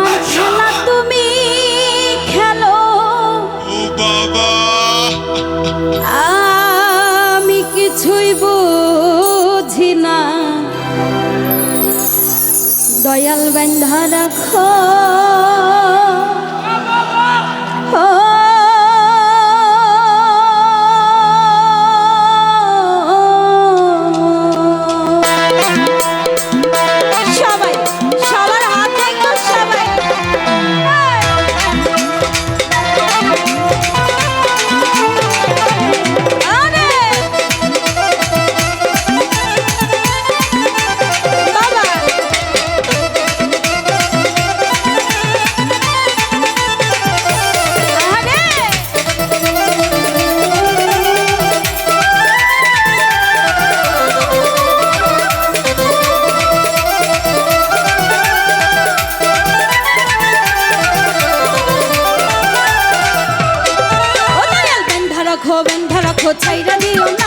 তোমার খেলা তুমি খেলো। বাবা। আমি কিছুই বুঝি না। দয়াল বান্ধা রাখো। ও বেন্ধা রাখো ছাইরা দিও